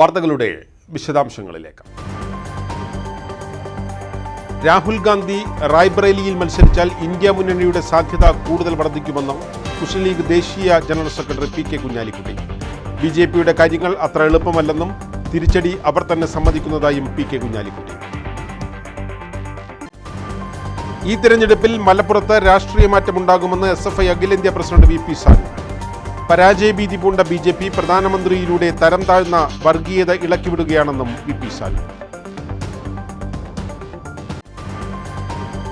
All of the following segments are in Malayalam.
വാർത്തകളുടെ വിശദാംശങ്ങളിലേക്ക്. രാഹുൽ ഗാന്ധി റായ്ബറേലിയിൽ മത്സരിച്ചാൽ ഇന്ത്യ മുന്നണിയുടെ സാധ്യത കൂടുതൽ വർദ്ധിക്കുമെന്ന് മുസ്ലിം ലീഗ് ദേശീയ general secretary P K Kunhalikutty. B J പിയുടെ കാര്യങ്ങൾ അത്ര എളുപ്പമല്ലെന്നും തിരിച്ചടി അവർ തന്നെ സമ്മതിക്കുന്നതായും പി കെ കുഞ്ഞാലിക്കുട്ടി. ഈ തിരഞ്ഞെടുപ്പിൽ മലപ്പുറത്ത് രാഷ്ട്രീയ മാറ്റമുണ്ടാകുമെന്ന് എസ് എഫ് ഐ അഖിലേന്ത്യാ പ്രസിഡന്റ് വി പി സാനു. പരാജയഭീതി പൂണ്ട ബി ജെ പി പ്രധാനമന്ത്രിയിലൂടെ തരം താഴ്ന്ന വർഗീയത ഇളക്കിവിടുകയാണെന്നും വി പി സാലു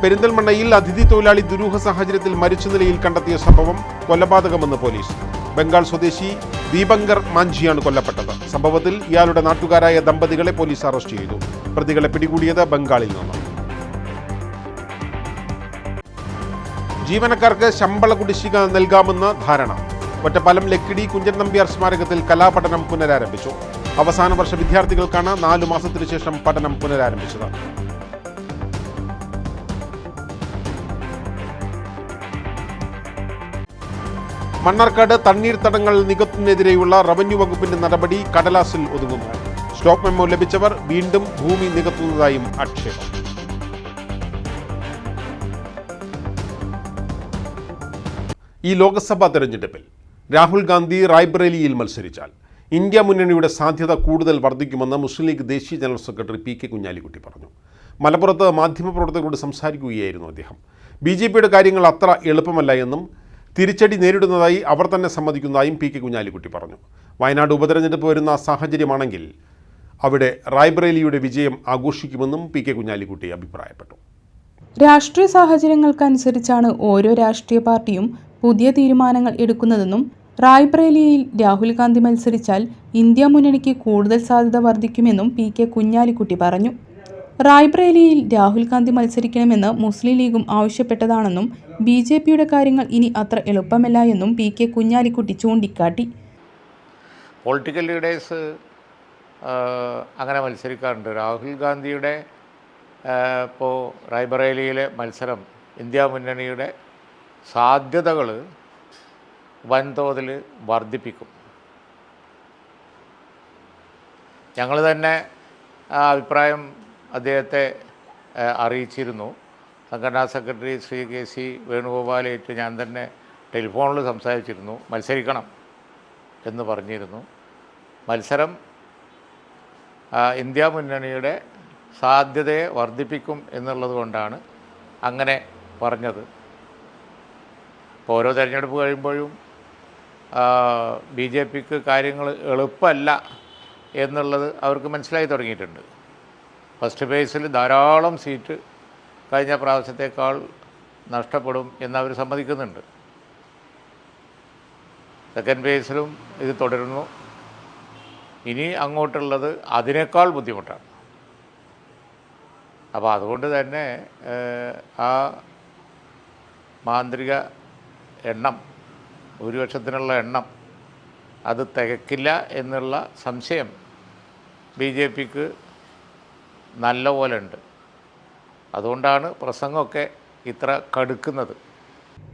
പെരിന്തൽമണ്ണയിൽ അതിഥി തൊഴിലാളി ദുരൂഹ സാഹചര്യത്തിൽ മരിച്ച നിലയിൽ കണ്ടെത്തിയ സംഭവം കൊലപാതകമെന്ന് പോലീസ്. ബംഗാൾ സ്വദേശി ദീപങ്കർ മാഞ്ചിയാണ് കൊല്ലപ്പെട്ടത്. സംഭവത്തിൽ ഇയാളുടെ നാട്ടുകാരായ ദമ്പതികളെ പോലീസ് അറസ്റ്റ് ചെയ്തു. പ്രതികളെ പിടികൂടിയത് ബംഗാളിൽ നിന്ന്. ജീവനക്കാർക്ക് ശമ്പള കുടിശ്ശിക നൽകാമെന്ന് ധാരണ. ഒറ്റപ്പാലം ലക്കിടി കുഞ്ചൻ നമ്പ്യാർ സ്മാരകത്തിൽ കലാപഠനം പുനരാരംഭിച്ചു. അവസാന വർഷ വിദ്യാർത്ഥികൾക്കാണ് നാലു മാസത്തിനു ശേഷം പഠനം പുനരാരംഭിച്ചത്. മണ്ണാർക്കാട് തണ്ണീർത്തടങ്ങൾ നികത്തുന്നതിനെതിരെയുള്ള റവന്യൂ വകുപ്പിന്റെ നടപടി കടലാസിൽ ഒതുങ്ങുന്നു. സ്റ്റോക്ക് മെമ്മോ ലഭിച്ചവർ വീണ്ടും ഭൂമി നികത്തുന്നതായും ആക്ഷേപം. ഈ ലോക്സഭാ തെരഞ്ഞെടുപ്പിൽ രാഹുൽ ഗാന്ധി റായ്ബറേലിയിൽ മത്സരിച്ചാൽ ഇന്ത്യ മുന്നണിയുടെ സാധ്യത കൂടുതൽ വർദ്ധിക്കുമെന്ന് മുസ്ലിം ലീഗ് ദേശീയ general secretary P K Kunhalikutty പറഞ്ഞു. മലപ്പുറത്ത് മാധ്യമപ്രവർത്തകരോട് സംസാരിക്കുകയായിരുന്നു അദ്ദേഹം. ബി ജെ പിയുടെ കാര്യങ്ങൾ അത്ര എളുപ്പമല്ല എന്നും തിരിച്ചടി നേരിടുന്നതായി അവർ തന്നെ സമ്മതിക്കുന്നതായും പി കെ കുഞ്ഞാലിക്കുട്ടി പറഞ്ഞു. വയനാട് ഉപതെരഞ്ഞെടുപ്പ് വരുന്ന സാഹചര്യമാണെങ്കിൽ അവിടെ റായ്ബറേലിയുടെ വിജയം ആഘോഷിക്കുമെന്നും പി കെ കുഞ്ഞാലിക്കുട്ടി അഭിപ്രായപ്പെട്ടു. രാഷ്ട്രീയ സാഹചര്യങ്ങൾക്കനുസരിച്ചാണ് ഓരോ രാഷ്ട്രീയ പാർട്ടിയും പുതിയ തീരുമാനങ്ങൾ എടുക്കുന്നതെന്നും റായ്ബ്രേലിയിൽ രാഹുൽ ഗാന്ധി മത്സരിച്ചാൽ ഇന്ത്യ മുന്നണിക്ക് കൂടുതൽ സാധ്യത വർദ്ധിക്കുമെന്നും പി കെ കുഞ്ഞാലിക്കുട്ടി പറഞ്ഞു. റായ്ബ്രേലിയിൽ രാഹുൽ ഗാന്ധി മത്സരിക്കണമെന്ന് മുസ്ലിം ലീഗും ആവശ്യപ്പെട്ടതാണെന്നും ബി ജെ പിയുടെ കാര്യങ്ങൾ ഇനി അത്ര എളുപ്പമല്ല എന്നും പി കെ കുഞ്ഞാലിക്കുട്ടി ചൂണ്ടിക്കാട്ടി. പൊളിറ്റിക്കൽ ലീഡേഴ്സ് അങ്ങനെ മത്സരിക്കാറുണ്ട്. രാഹുൽ ഗാന്ധിയുടെ ഇപ്പോൾ റായ്ബറേലിയിലെ മത്സരം ഇന്ത്യ മുന്നണിയുടെ സാധ്യതകൾ വൻതോതിൽ വർദ്ധിപ്പിക്കും. ഞങ്ങൾ തന്നെ ആ അഭിപ്രായം അദ്ദേഹത്തെ അറിയിച്ചിരുന്നു. സംഘടനാ സെക്രട്ടറി ശ്രീ കെ സി വേണുഗോപാലേറ്റ് ഞാൻ തന്നെ ടെലിഫോണിൽ സംസാരിച്ചിരുന്നു. മത്സരിക്കണം എന്ന് പറഞ്ഞിരുന്നു. മത്സരം ഇന്ത്യ മുന്നണിയുടെ സാധ്യതയെ വർദ്ധിപ്പിക്കും എന്നുള്ളത് കൊണ്ടാണ് അങ്ങനെ പറഞ്ഞത്. ഓരോ തിരഞ്ഞെടുപ്പ് കഴിയുമ്പോഴും ബി ജെ പിക്ക് കാര്യങ്ങൾ എളുപ്പമല്ല എന്നുള്ളത് അവർക്ക് മനസ്സിലായി തുടങ്ങിയിട്ടുണ്ട്. ഫസ്റ്റ് ഫേസിൽ ധാരാളം സീറ്റ് കഴിഞ്ഞ പ്രാവശ്യത്തേക്കാൾ നഷ്ടപ്പെടും എന്നവർ സമ്മതിക്കുന്നുണ്ട്. സെക്കൻഡ് ഫേസിലും ഇത് തുടരുന്നു. ഇനി അങ്ങോട്ടുള്ളത് അതിനേക്കാൾ ബുദ്ധിമുട്ടാണ്. അപ്പോൾ അതുകൊണ്ട് തന്നെ ആ മാന്ത്രിക എണ്ണം ഭൂരിപക്ഷത്തിനുള്ള എണ്ണം. അത് തികക്കില്ല എന്നുള്ള സംശയം ബി ജെ പിക്ക് നല്ല പോലെ ഉണ്ട് അതുകൊണ്ടാണ് പ്രസംഗമൊക്കെ ഇത്ര കടുക്കുന്നത്.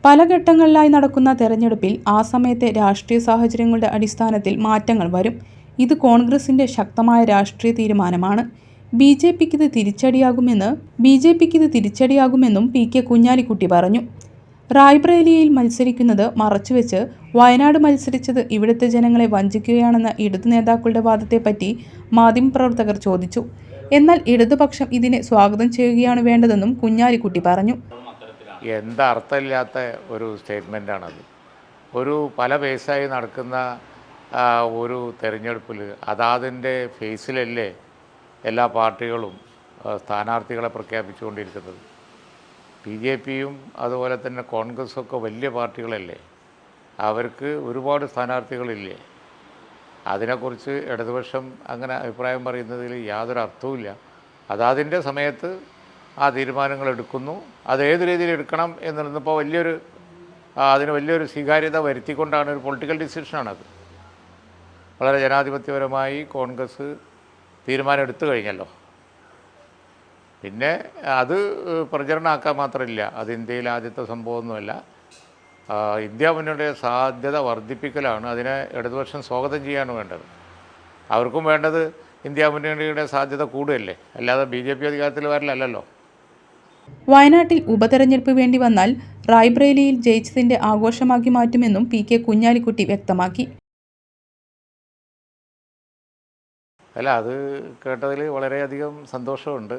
പല ഘട്ടങ്ങളിലായി നടക്കുന്ന തെരഞ്ഞെടുപ്പിൽ ആ സമയത്തെ രാഷ്ട്രീയ സാഹചര്യങ്ങളുടെ അടിസ്ഥാനത്തിൽ മാറ്റങ്ങൾ വരും. ഇത് കോൺഗ്രസിന്റെ ശക്തമായ രാഷ്ട്രീയ തീരുമാനമാണ്. ബി ജെ പിക്ക് ഇത് തിരിച്ചടിയാകുമെന്ന് ബി ജെ പിക്ക് ഇത് തിരിച്ചടിയാകുമെന്നും പി കെ കുഞ്ഞാലിക്കുട്ടി പറഞ്ഞു. റായ്ബറേലിയയിൽ മത്സരിക്കുന്നത് മറച്ചുവെച്ച് വയനാട് മത്സരിച്ചത് ഇവിടുത്തെ ജനങ്ങളെ വഞ്ചിക്കുകയാണെന്ന ഇടതു നേതാക്കളുടെ വാദത്തെപ്പറ്റി മാധ്യമപ്രവർത്തകർ ചോദിച്ചു. എന്നാൽ ഇടതുപക്ഷം ഇതിനെ സ്വാഗതം ചെയ്യുകയാണ് വേണ്ടതെന്നും കുഞ്ഞാലിക്കുട്ടി പറഞ്ഞു. എന്താ അർത്ഥമില്ലാത്ത ഒരു സ്റ്റേറ്റ്മെന്റാണത്. ഒരു പല ബേസായി നടക്കുന്ന ഒരു തെരഞ്ഞെടുപ്പിൽ അതാതിന്റെ ഫേസിലല്ലേ എല്ലാ പാർട്ടികളും സ്ഥാനാർത്ഥികളെ പ്രഖ്യാപിച്ചുകൊണ്ടിരിക്കുന്നത്. ബി ജെ പിയും അതുപോലെ തന്നെ കോൺഗ്രസ്സും ഒക്കെ വലിയ പാർട്ടികളല്ലേ. അവർക്ക് ഒരുപാട് സ്ഥാനാർത്ഥികളില്ലേ. അതിനെക്കുറിച്ച് ഇടതുപക്ഷം അങ്ങനെ അഭിപ്രായം പറയുന്നതിൽ യാതൊരു അർത്ഥവുമില്ല. അതാതിന്റെ സമയത്ത് ആ തീരുമാനങ്ങൾ എടുക്കുന്നു. അത് ഏത് രീതിയിൽ എടുക്കണം എന്നുള്ളപ്പോൾ വലിയൊരു അതിന് വലിയൊരു സ്വീകാര്യത വരുത്തിക്കൊണ്ടാണ് ഒരു പൊളിറ്റിക്കൽ ഡിസിഷനാണത്. വളരെ ജനാധിപത്യപരമായി കോൺഗ്രസ് തീരുമാനം എടുത്തു കഴിഞ്ഞല്ലോ. പിന്നെ അത് പ്രചരണമാക്കാൻ മാത്രമില്ല. അത് ഇന്ത്യയിൽ ആദ്യത്തെ സംഭവമൊന്നുമല്ല. ഇന്ത്യ മുന്നണിയുടെ സാധ്യത വർദ്ധിപ്പിക്കലാണ്. അതിനെ ഇടതുപക്ഷം സ്വാഗതം ചെയ്യാണ് വേണ്ടത്. അവർക്കും വേണ്ടത് ഇന്ത്യ മുന്നണിയുടെ സാധ്യത കൂടുകയല്ലേ? അല്ലാതെ ബി ജെ പി അധികാരത്തിൽ വരലല്ലോ വയനാട്ടിൽ ഉപതെരഞ്ഞെടുപ്പ് വേണ്ടി വന്നാൽ റായ്ബ്രേലിയിൽ ജയിച്ചതിന്റെ ആഘോഷമാക്കി മാറ്റുമെന്നും പി കെ കുഞ്ഞാലിക്കുട്ടി വ്യക്തമാക്കി. അല്ല അത് കേട്ടതിൽ വളരെയധികം സന്തോഷമുണ്ട്.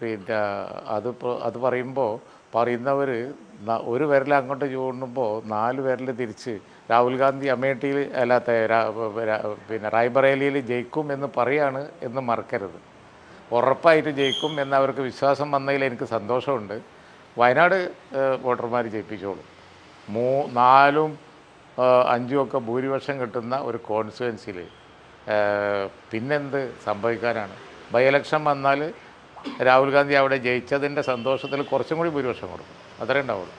പിന്നെ അത് അത് പറയുമ്പോൾ പറയുന്നവർ ഒരു വിരൽ അങ്ങോട്ട് ചൂണ്ടുമ്പോൾ നാല് വിരൽ തിരിച്ച് രാഹുൽ ഗാന്ധി അമേഠിയിൽ അല്ലാത്ത പിന്നെ റായ്ബറേലിയിൽ ജയിക്കും എന്ന് പറയാണ് എന്ന് മറക്കരുത്. ഉറപ്പായിട്ട് ജയിക്കും എന്ന് അവർക്ക് വിശ്വാസം വന്നതിൽ എനിക്ക് സന്തോഷമുണ്ട്. വയനാട് വോട്ടർമാർ ജയിപ്പിച്ചോളും. മൂ നാലും അഞ്ചും ഒക്കെ ഭൂരിപക്ഷം കിട്ടുന്ന ഒരു കോൺസ്റ്റുവൻസിയിൽ പിന്നെന്ത് സംഭവിക്കാനാണ്? ബൈ ഇലക്ഷൻ വന്നാൽ രാഹുൽ ഗാന്ധി അവിടെ ജയിച്ചതിന്റെ സന്തോഷത്തിൽ കുറച്ചും കൂടി ഭൂരിപക്ഷം കൊടുക്കും. അത്രേ ഉണ്ടാവുള്ളൂ.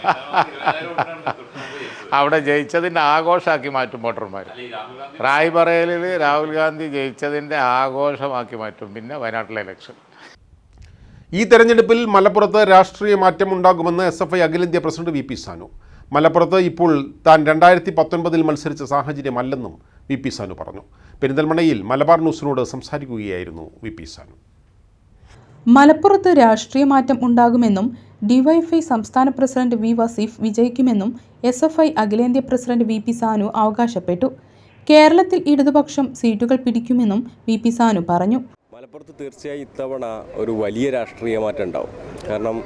അവിടെ ജയിച്ചതിന്റെ ആഘോഷമാക്കി മാറ്റും വോട്ടർമാർ റായ്ബറേലിൽ രാഹുൽ ഗാന്ധി ജയിച്ചതിന്റെ ആഘോഷമാക്കി മാറ്റും. പിന്നെ വയനാട്ടിലെ ഇലക്ഷൻ. ഈ തെരഞ്ഞെടുപ്പിൽ മലപ്പുറത്ത് രാഷ്ട്രീയ മാറ്റമുണ്ടാകുമെന്ന് എസ് എഫ് ഐ അഖിലേന്ത്യാ പ്രസിഡന്റ് വി പി സാനു. മലപ്പുറത്ത് ഇപ്പോൾ താൻ രണ്ടായിരത്തി പത്തൊൻപതിൽ മത്സരിച്ച സാഹചര്യമല്ലെന്നും വി പി സാനു പറഞ്ഞു. പെരിന്തൽമണ്ണയിൽ മലബാർ ന്യൂസിനോട് സംസാരിക്കുകയായിരുന്നു വി പി സാനു. മലപ്പുറത്ത് രാഷ്ട്രീയ മാറ്റം ഉണ്ടാകുമെന്നും ഡിവൈഎഫ്ഐ സംസ്ഥാന പ്രസിഡന്റ് വി വസീഫ് വിജയിക്കുമെന്നും എസ് എഫ് ഐ അഖിലേന്ത്യാ പ്രസിഡന്റ് വി പി സാനു അവകാശപ്പെട്ടു. കേരളത്തിൽ ഇടതുപക്ഷം സീറ്റുകൾ പിടിക്കുമെന്നും വി പി സാനു പറഞ്ഞു. മലപ്പുറത്ത് തീർച്ചയായും ഇത്തവണ ഒരു വലിയ രാഷ്ട്രീയ മാറ്റം ഉണ്ടാവും. കാരണം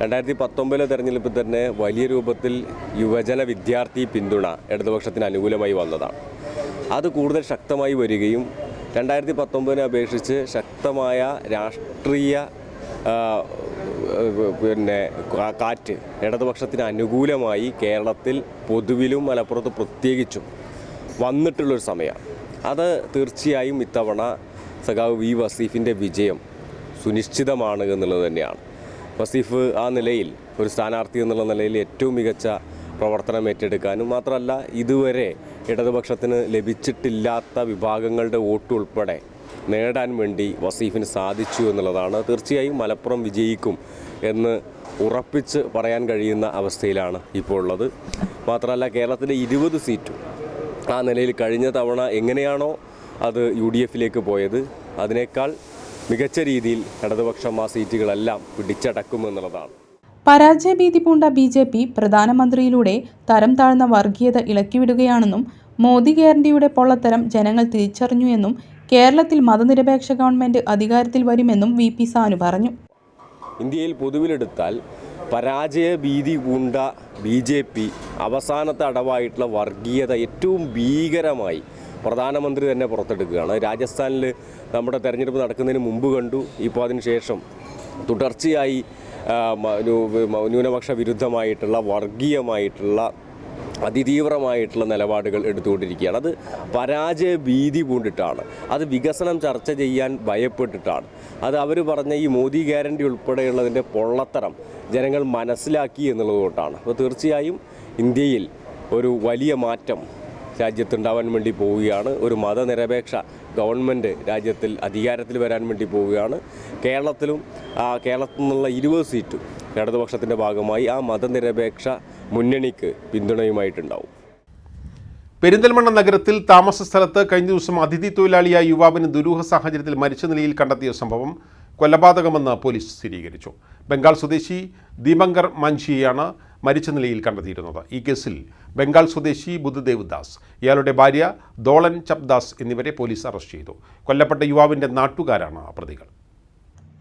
രണ്ടായിരത്തി പത്തൊമ്പതിലെ തെരഞ്ഞെടുപ്പിൽ തന്നെ വലിയ രൂപത്തിൽ യുവജന വിദ്യാർത്ഥി പിന്തുണ ഇടതുപക്ഷത്തിന് അനുകൂലമായി വന്നതാണ്. അത് കൂടുതൽ ശക്തമായി വരികയും രണ്ടായിരത്തി പത്തൊമ്പതിനെ അപേക്ഷിച്ച് ശക്തമായ രാഷ്ട്രീയ പിന്നെ കാറ്റ് ഇടതുപക്ഷത്തിന് അനുകൂലമായി കേരളത്തിൽ പൊതുവിലും മലപ്പുറത്ത് പ്രത്യേകിച്ചും വന്നിട്ടുള്ളൊരു സമയമാണ്. അത് തീർച്ചയായും ഇത്തവണ സഖാവ് വി വസീഫിന്റെ വിജയം സുനിശ്ചിതമാണ് എന്നുള്ളത് തന്നെയാണ്. വസീഫ് ആ നിലയിൽ ഒരു സ്ഥാനാർത്ഥി എന്നുള്ള നിലയിൽ ഏറ്റവും മികച്ച പ്രവർത്തനം ഏറ്റെടുക്കാനും മാത്രമല്ല ഇതുവരെ ഇടതുപക്ഷത്തിന് ലഭിച്ചിട്ടില്ലാത്ത വിഭാഗങ്ങളുടെ വോട്ട് ഉൾപ്പെടെ നേടാൻ വേണ്ടി വസീഫിന് സാധിച്ചു എന്നുള്ളതാണ്. തീർച്ചയായും മലപ്പുറം വിജയിക്കും എന്ന് ഉറപ്പിച്ച് പറയാൻ കഴിയുന്ന അവസ്ഥയിലാണ് ഇപ്പോൾ ഉള്ളത്. മാത്രമല്ല കേരളത്തിലെ ഇരുപത് സീറ്റും ആ നിലയിൽ കഴിഞ്ഞ തവണ എങ്ങനെയാണോ അത് യു ഡി എഫിലേക്ക് പോയത് അതിനേക്കാൾ മികച്ച രീതിയിൽ ഇടതുപക്ഷം ആ സീറ്റുകളെല്ലാം പിടിച്ചടക്കുമെന്നുള്ളതാണ്. പരാജയഭീതി പൂണ്ട ബി ജെ പി പ്രധാനമന്ത്രിയിലൂടെ തരം താഴ്ന്ന വർഗീയത ഇളക്കിവിടുകയാണെന്നും മോദി ഗ്യാരണ്ടിയുടെ പൊള്ളത്തരം ജനങ്ങൾ തിരിച്ചറിഞ്ഞു എന്നും കേരളത്തിൽ മതനിരപേക്ഷ ഗവൺമെന്റ് അധികാരത്തിൽ വരുമെന്നും വി പി സാനു പറഞ്ഞു. ഇന്ത്യയിൽ പൊതുവിലെടുത്താൽ പരാജയ ഭീതി പൂണ്ട ബി ജെ പി അവസാനത്തെ അടവായിട്ടുള്ള വർഗീയത ഏറ്റവും ഭീകരമായി പ്രധാനമന്ത്രി തന്നെ പുറത്തെടുക്കുകയാണ്. രാജസ്ഥാനിൽ നമ്മുടെ തെരഞ്ഞെടുപ്പ് നടക്കുന്നതിന് മുമ്പ് കണ്ടു. ഇപ്പോൾ അതിനുശേഷം തുടർച്ചയായി ന്യൂനപക്ഷ വിരുദ്ധമായിട്ടുള്ള വർഗീയമായിട്ടുള്ള അതിതീവ്രമായിട്ടുള്ള നിലപാടുകൾ എടുത്തുകൊണ്ടിരിക്കുകയാണ്. അത് പരാജയ ഭീതി പൂണ്ടിട്ടാണ്. അത് വികസനം ചർച്ച ചെയ്യാൻ ഭയപ്പെട്ടിട്ടാണ്. അത് അവർ പറഞ്ഞ ഈ മോദി ഗ്യാരണ്ടി ഉൾപ്പെടെയുള്ളതിന്റെ പൊള്ളത്തരം ജനങ്ങൾ മനസ്സിലാക്കി എന്നുള്ളതുകൊണ്ടാണ് അപ്പോൾ തീർച്ചയായും ഇന്ത്യയിൽ ഒരു വലിയ മാറ്റം രാജ്യത്തുണ്ടാവാൻ വേണ്ടി പോവുകയാണ്. ഒരു മതനിരപേക്ഷ ഗവൺമെന്റ് രാജ്യത്തിൽ അധികാരത്തിൽ വരാൻ വേണ്ടി പോവുകയാണ്. കേരളത്തിലും കേരളത്തിൽ നിന്നുള്ള ഇരുപത് സീറ്റും ഇടതുപക്ഷത്തിന്റെ ഭാഗമായി ആ മതനിരപേക്ഷ മുന്നണിക്ക് പിന്തുണയുമായിട്ടുണ്ടാവും. പെരിന്തൽമണ്ണ നഗരത്തിൽ താമസ സ്ഥലത്ത് കഴിഞ്ഞ ദിവസം അതിഥി തൊഴിലാളിയായ യുവാവിന് ദുരൂഹ സാഹചര്യത്തിൽ മരിച്ച നിലയിൽ കണ്ടെത്തിയ സംഭവം കൊലപാതകമെന്ന് പോലീസ് സ്ഥിരീകരിച്ചു. ബംഗാൾ സ്വദേശി ദീപങ്കർ മാഞ്ചിയെയാണ് മരിച്ച നിലയിൽ കണ്ടെത്തിയിരുന്നത്. ഈ കേസിൽ ബംഗാൾ സ്വദേശി ബുദ്ധദേവ് ദാസ് ഇയാളുടെ ഭാര്യ ദോളൻ ചപ്ദാസ് എന്നിവരെ പോലീസ് അറസ്റ്റ് ചെയ്തു. കൊല്ലപ്പെട്ട യുവാവിന്റെ നാട്ടുകാരാണ് പ്രതികൾ.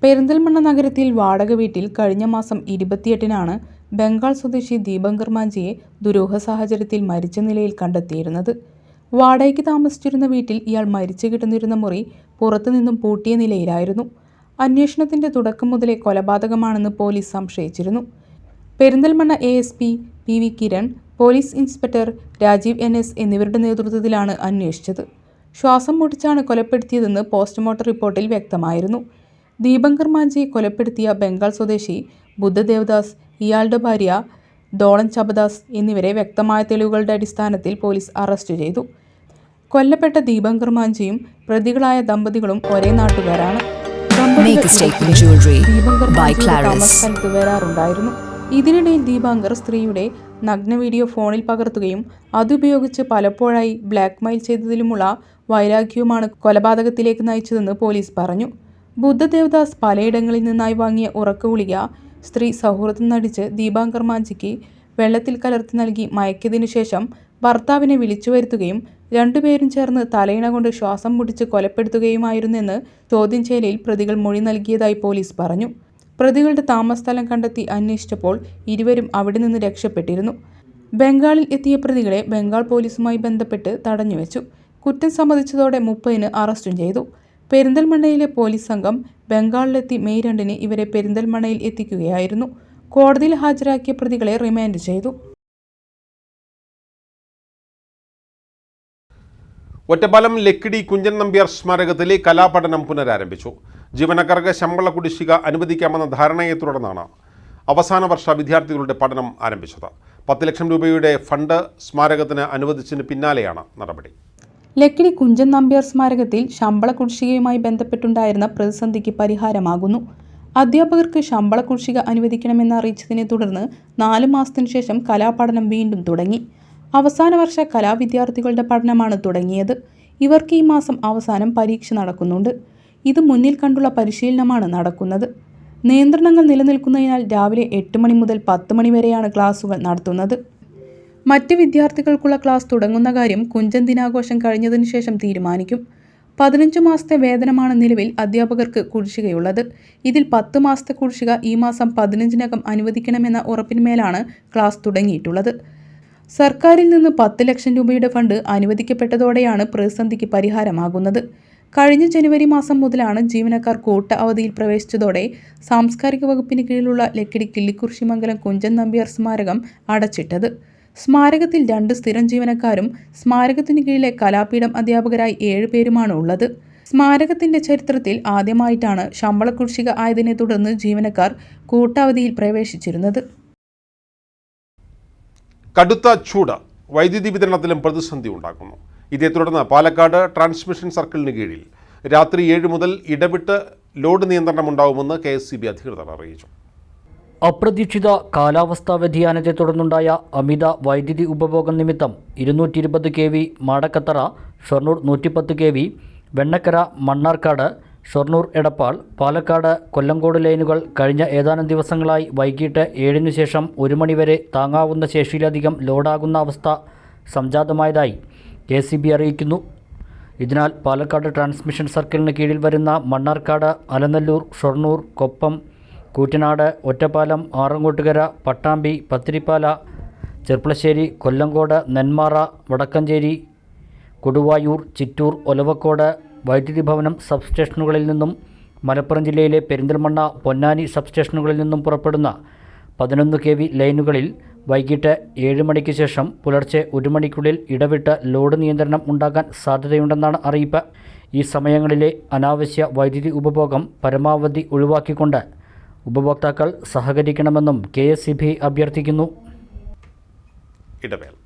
പെരിന്തൽമണ്ണ നഗരത്തിൽ വാടക വീട്ടിൽ കഴിഞ്ഞ മാസം ഇരുപത്തിയെട്ടിനാണ് ബംഗാൾ സ്വദേശി ദീപങ്കർ മാഞ്ചിയെ ദുരൂഹ സാഹചര്യത്തിൽ മരിച്ച നിലയിൽ കണ്ടെത്തിയിരുന്നത്. വാടകയ്ക്ക് താമസിച്ചിരുന്ന വീട്ടിൽ ഇയാൾ മരിച്ചു കിടന്നിരുന്ന മുറി പുറത്തുനിന്നും പൂട്ടിയ നിലയിലായിരുന്നു. അന്വേഷണത്തിന്റെ തുടക്കം മുതലേ കൊലപാതകമാണെന്ന് police സംശയിച്ചിരുന്നു. Perinthalmanna A S P P V Kiran police inspector Rajeev N S എന്നിവരുടെ നേതൃത്വത്തിലാണ് അന്വേഷിച്ചത്. ശ്വാസം മുട്ടിച്ചാണ് കൊലപ്പെടുത്തിയതെന്ന് പോസ്റ്റ്മോർട്ടം റിപ്പോർട്ടിൽ വ്യക്തമായിരുന്നു. ദീപങ്കർ മാഞ്ചിയെ കൊലപ്പെടുത്തിയ ബംഗാൾ സ്വദേശി ബുദ്ധദേവദാസ് ഇയാളുടെ ഭാര്യ ദോളൻ ചബദാസ് എന്നിവരെ വ്യക്തമായ തെളിവുകളുടെ അടിസ്ഥാനത്തിൽ പോലീസ് അറസ്റ്റ് ചെയ്തു. കൊല്ലപ്പെട്ട ദീപങ്കർ മാഞ്ചിയും പ്രതികളായ ദമ്പതികളും ഒരേ നാട്ടുകാരാണ്. ദമ്പതികൾ ദീപങ്കർ മാഞ്ചി സ്ഥലത്ത് വരാറുണ്ടായിരുന്നു. ഇതിനിടയിൽ ദീപാങ്കർ സ്ത്രീയുടെ നഗ്ന വീഡിയോ ഫോണിൽ പകർത്തുകയും അതുപയോഗിച്ച് പലപ്പോഴായി ബ്ലാക്ക്മെയിൽ ചെയ്തതിലുമുള്ള വൈരാഗ്യവുമാണ് കൊലപാതകത്തിലേക്ക് നയിച്ചതെന്ന് പോലീസ് പറഞ്ഞു. ബുദ്ധദേവദാസ് പലയിടങ്ങളിൽ നിന്നായി വാങ്ങിയ ഉറക്ക ഗുളിക സ്ത്രീ സൗഹൃദം നടിച്ച് ദീപാങ്കർ മാഞ്ചിക്ക് വെള്ളത്തിൽ കലർത്തി നൽകി മയക്കിയതിനു ശേഷം ഭർത്താവിനെ വിളിച്ചു വരുത്തുകയും രണ്ടുപേരും ചേർന്ന് തലയിണ കൊണ്ട് ശ്വാസം മുടിച്ച് കൊലപ്പെടുത്തുകയുമായിരുന്നെന്ന് ചോദ്യം ചെയ്യലിൽ പ്രതികൾ മൊഴി നൽകിയതായി പോലീസ് പറഞ്ഞു. പ്രതികളുടെ താമസസ്ഥലം കണ്ടെത്തി അന്വേഷിച്ചപ്പോൾ ഇരുവരും അവിടെ നിന്ന് രക്ഷപ്പെട്ടിരുന്നു. ബംഗാളിൽ എത്തിയ പ്രതികളെ ബംഗാൾ പോലീസുമായി ബന്ധപ്പെട്ട് തടഞ്ഞുവെച്ചു. കുറ്റം സമ്മതിച്ചതോടെ മുപ്പതിന് അറസ്റ്റും ചെയ്തു. പെരിന്തൽമണ്ണയിലെ പോലീസ് സംഘം ബംഗാളിലെത്തി മെയ് രണ്ടിന് ഇവരെ പെരിന്തൽമണ്ണയിൽ എത്തിക്കുകയായിരുന്നു. കോടതിയിൽ ഹാജരാക്കിയ പ്രതികളെ റിമാൻഡ് ചെയ്തു. ഒറ്റപ്പാലം ലക്കിടി കുഞ്ചൻ നമ്പ്യാർ സ്മാരകത്തിലെ കലാപഠനം പുനരാരംഭിച്ചു. ജീവനക്കാർക്ക് ശമ്പള കുടിശ്ശിക അനുവദിക്കാമെന്ന ധാരണയെ തുടർന്നാണ് അവസാന വർഷ വിദ്യാർത്ഥികളുടെ പഠനം ആരംഭിച്ചത്. പത്ത് ലക്ഷം രൂപയുടെ ഫണ്ട് സ്മാരകത്തിന് അനുവദിച്ചതിന് പിന്നാലെയാണ് നടപടി. ലക്കിടി കുഞ്ചൻ നമ്പ്യാർ സ്മാരകത്തിൽ ശമ്പള കുടിശ്ശികയുമായി ബന്ധപ്പെട്ടുണ്ടായിരുന്ന പ്രതിസന്ധിക്ക് പരിഹാരമാകുന്നു. അധ്യാപകർക്ക് ശമ്പള കുടിശ്ശിക അനുവദിക്കണമെന്ന് അറിയിച്ചതിനെ തുടർന്ന് നാലു മാസത്തിനു ശേഷം കലാപഠനം വീണ്ടും തുടങ്ങി. അവസാന വർഷ കലാവിദ്യാർത്ഥികളുടെ പഠനമാണ് തുടങ്ങിയത്. ഇവർക്ക് ഈ മാസം അവസാനം പരീക്ഷ നടക്കുന്നുണ്ട്. ഇത് മുന്നിൽ കണ്ടുള്ള പരിശീലനമാണ് നടക്കുന്നത്. നിയന്ത്രണങ്ങൾ നിലനിൽക്കുന്നതിനാൽ രാവിലെ എട്ട് മണി മുതൽ പത്ത് മണി വരെയാണ് ക്ലാസുകൾ നടത്തുന്നത്. മറ്റ് വിദ്യാർത്ഥികൾക്കുള്ള ക്ലാസ് തുടങ്ങുന്ന കാര്യം കുഞ്ചൻ ദിനാഘോഷം കഴിഞ്ഞതിന് ശേഷം തീരുമാനിക്കും. പതിനഞ്ച് മാസത്തെ വേതനമാണ് നിലവിൽ അധ്യാപകർക്ക് കുടിശ്ശികയുള്ളത്. ഇതിൽ പത്ത് മാസത്തെ കുടിശ്ശിക ഈ മാസം പതിനഞ്ചിനകം അനുവദിക്കണമെന്ന ഉറപ്പിന്മേലാണ് ക്ലാസ് തുടങ്ങിയിട്ടുള്ളത്. സർക്കാരിൽ നിന്ന് പത്ത് ലക്ഷം രൂപയുടെ ഫണ്ട് അനുവദിക്കപ്പെട്ടതോടെയാണ് പ്രതിസന്ധിക്ക് പരിഹാരമാകുന്നത്. കഴിഞ്ഞ ജനുവരി മാസം മുതലാണ് ജീവനക്കാർ കൂട്ട അവധിയിൽ പ്രവേശിച്ചതോടെ സാംസ്കാരിക വകുപ്പിന് കീഴിലുള്ള ലക്കിടി കിള്ളിക്കുറിശിമംഗലം കുഞ്ചൻ നമ്പ്യാർ സ്മാരകം അടച്ചിട്ടത്. സ്മാരകത്തിൽ രണ്ട് സ്ഥിരം ജീവനക്കാരും സ്മാരകത്തിന് കീഴിലെ കലാപീഠം അധ്യാപകരായി ഏഴ് പേരുമാണ് ഉള്ളത്. സ്മാരകത്തിന്റെ ചരിത്രത്തിൽ ആദ്യമായിട്ടാണ് ശമ്പള കുടിശ്ശിക ആയതിനെ തുടർന്ന് ജീവനക്കാർ കൂട്ടാവധിയിൽ പ്രവേശിച്ചിരുന്നത്. കടുത്ത ചൂട് വൈദ്യുതി വിതരണത്തിലും പ്രതിസന്ധി ഉണ്ടാക്കുന്നു. ഇതേ തുടർന്ന് പാലക്കാട് ട്രാൻസ്മിഷൻ സർക്കിളിന് കീഴിൽ രാത്രി ഏഴ് മുതൽ ഇടവിട്ട് ലോഡ് നിയന്ത്രണം ഉണ്ടാവുമെന്ന് കെ അധികൃതർ അറിയിച്ചു. അപ്രതീക്ഷിത കാലാവസ്ഥാ വ്യതിയാനത്തെ തുടർന്നുണ്ടായ അമിത വൈദ്യുതി ഉപഭോഗം നിമിത്തം ഇരുന്നൂറ്റി ഇരുപത് കെ വി മാടക്കത്തറ ഷൊർണൂർ നൂറ്റിപ്പത്ത് കെ വി വെണ്ണക്കര മണ്ണാർക്കാട് ഷൊർണൂർ എടപ്പാൾ പാലക്കാട് കൊല്ലങ്കോട് ലൈനുകൾ കഴിഞ്ഞ ഏതാനും ദിവസങ്ങളായി വൈകിട്ട് ഏഴിനു ശേഷം ഒരു മണിവരെ താങ്ങാവുന്ന ശേഷിയിലധികം ലോഡാകുന്ന അവസ്ഥ സംജാതമായതായി കെ സി ബി അറിയിക്കുന്നു. ഇതിനാൽ പാലക്കാട് ട്രാൻസ്മിഷൻ സർക്കിളിന് കീഴിൽ വരുന്ന മണ്ണാർക്കാട് അലനല്ലൂർ ഷൊർണൂർ കൊപ്പം കൂറ്റനാട് ഒറ്റപ്പാലം ആറങ്ങോട്ടുകര പട്ടാമ്പി പത്തിരിപ്പാല ചെർപ്പളശ്ശേരി കൊല്ലങ്കോട് നെന്മാറ വടക്കഞ്ചേരി കൊടുവായൂർ ചിറ്റൂർ ഒലവക്കോട് വൈദ്യുതി ഭവനം സബ്സ്റ്റേഷനുകളിൽ നിന്നും മലപ്പുറം ജില്ലയിലെ പെരിന്തൽമണ്ണ പൊന്നാനി സബ്സ്റ്റേഷനുകളിൽ നിന്നും പുറപ്പെടുന്ന പതിനൊന്ന് കെ വി ലൈനുകളിൽ വൈകിട്ട് ഏഴ് മണിക്ക് ശേഷം പുലർച്ചെ ഒരു മണിക്കുള്ളിൽ ഇടവിട്ട് ലോഡ് നിയന്ത്രണം ഉണ്ടാകാൻ സാധ്യതയുണ്ടെന്നാണ് അറിയിപ്പ്. ഈ സമയങ്ങളിലെ അനാവശ്യ വൈദ്യുതി ഉപഭോഗം പരമാവധി ഒഴിവാക്കിക്കൊണ്ട് ഉപഭോക്താക്കൾ സഹകരിക്കണമെന്നും കെ അഭ്യർത്ഥിക്കുന്നു. ഇടവേള.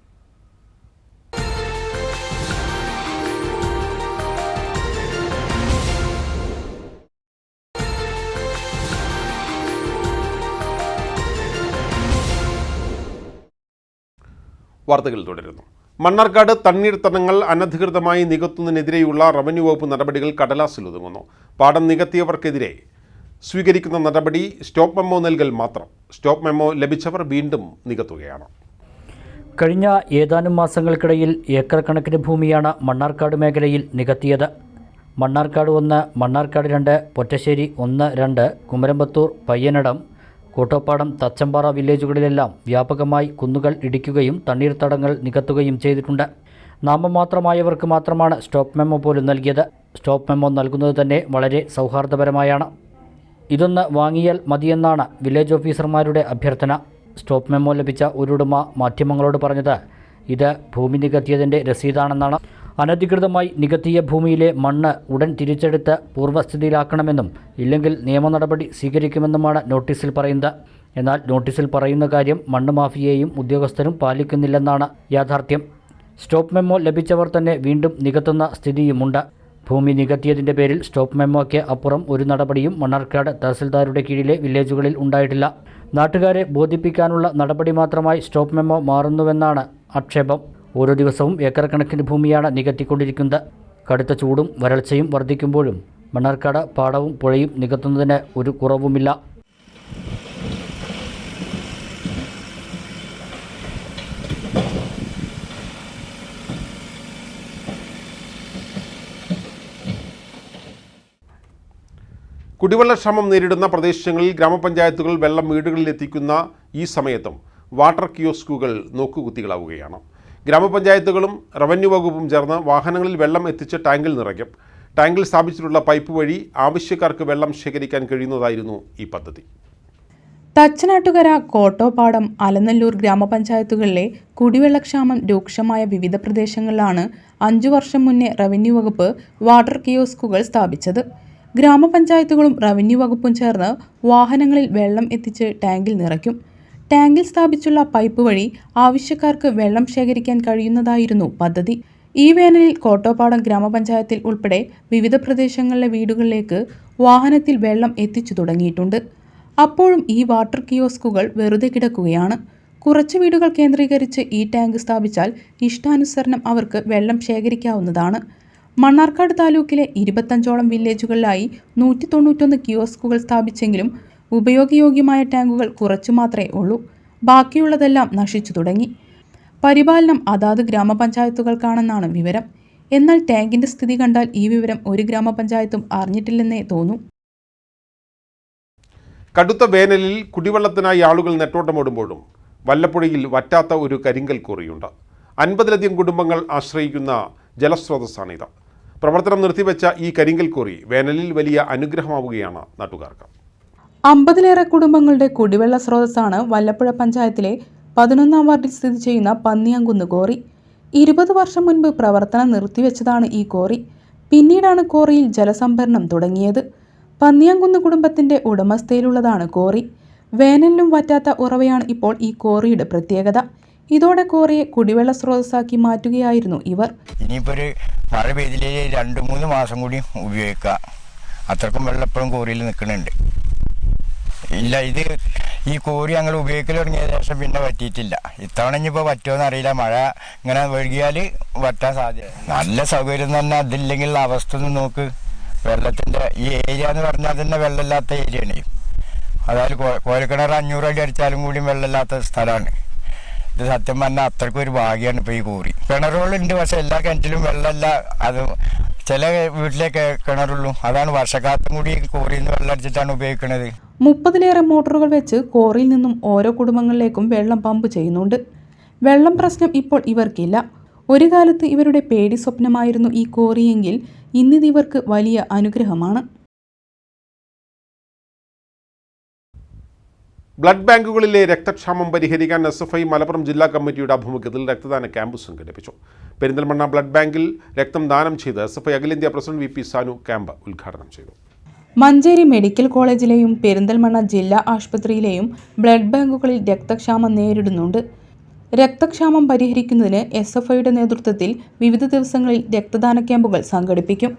വാർത്തകൾ തുടരുന്നു. മണ്ണാർക്കാട് തണ്ണീർത്തടങ്ങൾ അനധികൃതമായി നികത്തുന്നതിനെതിരെയുള്ള റവന്യൂ വകുപ്പ് നടപടികൾ കടലാസിൽ ഒതുങ്ങുന്നു. പാടം നികത്തിയവർക്കെതിരെ സ്വീകരിക്കുന്ന നടപടി സ്റ്റോപ്പ് മെമ്മോ നൽകൽ മാത്രം. സ്റ്റോപ്പ് മെമ്മോ ലഭിച്ചവർ വീണ്ടും നികത്തുകയാണ്. കഴിഞ്ഞ ഏതാനും മാസങ്ങൾക്കിടയിൽ ഏക്കർ കണക്കിന് ഭൂമിയാണ് മണ്ണാർക്കാട് മേഖലയിൽ നികത്തിയത്. മണ്ണാർക്കാട് ഒന്ന് മണ്ണാർക്കാട് രണ്ട് പൊറ്റശ്ശേരി ഒന്ന് രണ്ട് കുമരമ്പത്തൂർ പയ്യനടം കൂട്ടോപ്പാടം തച്ചമ്പാറ വില്ലേജുകളിലെല്ലാം വ്യാപകമായി കുന്നുകൾ ഇടിക്കുകയും തണ്ണീർത്തടങ്ങൾ നികത്തുകയും ചെയ്തിട്ടുണ്ട്. നാമമാത്രമായവർക്ക് മാത്രമാണ് സ്റ്റോപ്പ് മെമ്മോ പോലും നൽകിയത്. സ്റ്റോപ്പ് മെമ്മോ നൽകുന്നത് തന്നെ വളരെ സൗഹാർദ്ദപരമായാണ്. ഇതൊന്ന് വാങ്ങിയാൽ മതിയെന്നാണ് വില്ലേജ് ഓഫീസർമാരുടെ അഭ്യർത്ഥന. സ്റ്റോപ്പ് മെമ്മോ ലഭിച്ച ഒരുടമ മാധ്യമങ്ങളോട് പറഞ്ഞത് ഇത് ഭൂമി നികത്തിയതിന്റെ രസീതാണെന്നാണ്. അനധികൃതമായി നികത്തിയ ഭൂമിയിലെ മണ്ണ് ഉടൻ തിരിച്ചെടുത്ത് പൂർവസ്ഥിതിയിലാക്കണമെന്നും ഇല്ലെങ്കിൽ നിയമ നടപടി സ്വീകരിക്കുമെന്നുമാണ് നോട്ടീസിൽ പറയുന്നത്. എന്നാൽ നോട്ടീസിൽ പറയുന്ന കാര്യം മണ്ണ് മാഫിയെയും ഉദ്യോഗസ്ഥരും പാലിക്കുന്നില്ലെന്നാണ് യാഥാർത്ഥ്യം. സ്റ്റോപ്പ് മെമ്മോ ലഭിച്ചവർ തന്നെ വീണ്ടും നികത്തുന്ന സ്ഥിതിയുമുണ്ട്. ഭൂമി നികത്തിയതിന്റെ പേരിൽ സ്റ്റോപ്പ് മെമ്മോയ്ക്ക് അപ്പുറം ഒരു നടപടിയും മണ്ണാർക്കാട് തഹസിൽദാരുടെ കീഴിലെ വില്ലേജുകളിൽ ഉണ്ടായിട്ടില്ല. നാട്ടുകാരെ ബോധിപ്പിക്കാനുള്ള നടപടി മാത്രമായി സ്റ്റോപ്പ് മെമ്മോ മാറുന്നുവെന്നാണ് ആക്ഷേപം. ഓരോ ദിവസവും ഏക്കർ കണക്കിന് ഭൂമിയാണ് നികത്തിക്കൊണ്ടിരിക്കുന്നത്. കടുത്ത ചൂടും വരൾച്ചയും വർദ്ധിക്കുമ്പോഴും മണ്ണാർക്കാട് പാടവും പുഴയും നികത്തുന്നതിന് ഒരു കുറവുമില്ല. കുടിവെള്ളക്ഷാമം നേരിടുന്ന പ്രദേശങ്ങളിൽ ഗ്രാമപഞ്ചായത്തുകൾ വെള്ളം വീടുകളിൽ എത്തിക്കുന്ന ഈ സമയത്തും വാട്ടർ കിയോസ്കുകൾ നോക്കുകുത്തികളാവുകയാണ്. ഗ്രാമപഞ്ചായത്തുകളും റവന്യൂ വകുപ്പും ചേർന്ന് വാഹനങ്ങളിൽ വെള്ളം എത്തിച്ച് ടാങ്കിൽ നിറയ്ക്കും. ടാങ്കിൽ സ്ഥാപിച്ചിട്ടുള്ള പൈപ്പ് വഴി ആവശ്യക്കാർക്ക് വെള്ളം ശേഖരിക്കാൻ കഴിയുന്നതായിരുന്നു ഈ പദ്ധതി. തച്ചനാട്ടുകര കോട്ടോപ്പാടം അലനല്ലൂർ ഗ്രാമപഞ്ചായത്തുകളിലെ കുടിവെള്ളക്ഷാമം രൂക്ഷമായ വിവിധ പ്രദേശങ്ങളിലാണ് അഞ്ചു വർഷം മുന്നേ റവന്യൂ വകുപ്പ് വാട്ടർ കിയോസ്കുകൾ സ്ഥാപിച്ചത്. ഗ്രാമപഞ്ചായത്തുകളും റവന്യൂ വകുപ്പും ചേർന്ന് വാഹനങ്ങളിൽ വെള്ളം എത്തിച്ച് ടാങ്കിൽ നിറയ്ക്കും. ടാങ്കിൽ സ്ഥാപിച്ചുള്ള പൈപ്പ് വഴി ആവശ്യക്കാർക്ക് വെള്ളം ശേഖരിക്കാൻ കഴിയുന്നതായിരുന്നു പദ്ധതി. ഈ വേനലിൽ കോട്ടോപ്പാടം ഗ്രാമപഞ്ചായത്തിൽ ഉൾപ്പെടെ വിവിധ പ്രദേശങ്ങളിലെ വീടുകളിലേക്ക് വാഹനത്തിൽ വെള്ളം എത്തിച്ചു തുടങ്ങിയിട്ടുണ്ട്. അപ്പോഴും ഈ വാട്ടർ കിയോസ്കുകൾ വെറുതെ കിടക്കുകയാണ്. കുറച്ച് വീടുകൾ കേന്ദ്രീകരിച്ച് ഈ ടാങ്ക് സ്ഥാപിച്ചാൽ ഇഷ്ടാനുസരണം അവർക്ക് വെള്ളം ശേഖരിക്കാവുന്നതാണ്. മണ്ണാർക്കാട് താലൂക്കിലെ ഇരുപത്തഞ്ചോളം വില്ലേജുകളിലായി നൂറ്റി തൊണ്ണൂറ്റൊന്ന് കിയോസ്കുകൾ സ്ഥാപിച്ചെങ്കിലും ഉപയോഗയോഗ്യമായ ടാങ്കുകൾ കുറച്ചു മാത്രമേ ഉള്ളൂ. ബാക്കിയുള്ളതെല്ലാം നശിച്ചു തുടങ്ങി. പരിപാലനം അതാത് ഗ്രാമപഞ്ചായത്തുകൾക്കാണെന്നാണ് വിവരം. എന്നാൽ ടാങ്കിന്റെ സ്ഥിതി കണ്ടാൽ ഈ വിവരം ഒരു ഗ്രാമപഞ്ചായത്തും അറിഞ്ഞിട്ടില്ലെന്നേ തോന്നൂ. കടുത്ത വേനലിൽ കുടിവെള്ളത്തിനായി ആളുകൾ നെട്ടോട്ടമോടുമ്പോഴും വല്ലപ്പുഴയിൽ വറ്റാത്ത ഒരു കരിങ്കൽ കോറിയുണ്ട്. അൻപതിലധികം കുടുംബങ്ങൾ ആശ്രയിക്കുന്ന ജലസ്രോതസ്സാണിത്. പ്രവർത്തനം നിർത്തിവെച്ച ഈ കരിങ്കൽ കോറി വേനലിൽ വലിയ അനുഗ്രഹമാവുകയാണ് നാട്ടുകാർക്ക്. അമ്പതിലേറെ കുടുംബങ്ങളുടെ കുടിവെള്ള സ്രോതസ്സാണ് വല്ലപ്പുഴ പഞ്ചായത്തിലെ പതിനൊന്നാം വാർഡിൽ സ്ഥിതി ചെയ്യുന്ന പന്നിയാങ്കുന്ന് കോറി. ഇരുപത് വർഷം മുൻപ് പ്രവർത്തനം നിർത്തിവെച്ചതാണ് ഈ കോറി. പിന്നീടാണ് കോറിയിൽ ജലസംഭരണം തുടങ്ങിയത്. പന്നിയാങ്കുന്ന് കുടുംബത്തിന്റെ ഉടമസ്ഥയിലുള്ളതാണ് കോറി. വേനലിലും വറ്റാത്ത ഉറവയാണ് ഇപ്പോൾ ഈ കോറിയുടെ പ്രത്യേകത. ഇതോടെ കോറിയെ കുടിവെള്ള സ്രോതസ്സാക്കി മാറ്റുകയായിരുന്നു ഇവർ. ഇനിയിപ്പോൾ ഒരു മഴ പെയ്തില്ലേ രണ്ട് മൂന്ന് മാസം കൂടി ഉപയോഗിക്കാം. അത്രക്കും വെള്ളപ്പഴം കോറിയിൽ നിൽക്കുന്നുണ്ട്. ഇല്ല ഇത് ഈ കോരി ഞങ്ങൾ ഉപയോഗിക്കൽ തുടങ്ങിയ ശേഷം പിന്നെ പറ്റിയിട്ടില്ല. ഇത്തവണ ഇനിയിപ്പോൾ പറ്റുമോന്ന് അറിയില്ല. മഴ ഇങ്ങനെ വഴുകിയാൽ വറ്റാൻ സാധ്യത. നല്ല സൗകര്യം തന്നെ അതില്ലെങ്കിൽ അവസ്ഥ ഒന്ന് നോക്ക്. വെള്ളത്തിന്റെ ഈ ഏരിയ എന്ന് പറഞ്ഞാൽ തന്നെ വെള്ളമില്ലാത്ത ഏരിയയാണ്. അതായത് കോഴക്കിണർ അഞ്ഞൂറ് അടി അടിച്ചാലും കൂടി വെള്ളമില്ലാത്ത സ്ഥലമാണ്. ഇത് സത്യം പറഞ്ഞാൽ അത്രക്കും ഒരു ഭാഗ്യമാണ് ഇപ്പോൾ ഈ കൂറി. കിണറുകളുണ്ട് പക്ഷെ എല്ലാ കിണറ്റിലും വെള്ളമല്ല. അത് ചില വീട്ടിലേക്ക് കിണറുള്ളൂ. അതാണ് വർഷക്കാലത്തും കൂടി കൂറിയിൽ നിന്ന് വെള്ളം അടിച്ചിട്ടാണ് ഉപയോഗിക്കുന്നത് മുപ്പതിലേറെ മോട്ടോറുകൾ വെച്ച് കോറിയിൽ നിന്നും ഓരോ കുടുംബങ്ങളിലേക്കും വെള്ളം പമ്പ് ചെയ്യുന്നുണ്ട്. വെള്ളം പ്രശ്നം ഇപ്പോൾ ഇവർക്കില്ല. ഒരു കാലത്ത് ഇവരുടെ പേടി സ്വപ്നമായിരുന്നു ഈ കോറിയെങ്കിൽ ഇന്നിത് ഇവർക്ക് വലിയ അനുഗ്രഹമാണ്. ബ്ലഡ് ബാങ്കുകളിലെ രക്തക്ഷാമം പരിഹരിക്കാൻ എസ് എഫ് ഐ മലപ്പുറം ജില്ലാ കമ്മിറ്റിയുടെ ആഭിമുഖ്യത്തിൽ രക്തദാന ക്യാമ്പ് സംഘടിപ്പിച്ചു. പെരിന്തൽമണ്ണ ബ്ലഡ് ബാങ്കിൽ രക്തം ദാനം ചെയ്ത് എസ് എഫ് ഐ അഖിലേന്ത്യാ president V P Sanu camp ഉദ്ഘാടനം ചെയ്തു. മഞ്ചേരി മെഡിക്കൽ കോളേജിലെയും പെരിന്തൽമണ്ണ ജില്ലാ ആശുപത്രിയിലെയും ബ്ലഡ് ബാങ്കുകളിൽ രക്തക്ഷാമം നേരിടുന്നുണ്ട്. രക്തക്ഷാമം പരിഹരിക്കുന്നതിന് എസ് എഫ് ഐയുടെ നേതൃത്വത്തിൽ വിവിധ ദിവസങ്ങളിൽ രക്തദാന ക്യാമ്പുകൾ സംഘടിപ്പിക്കും.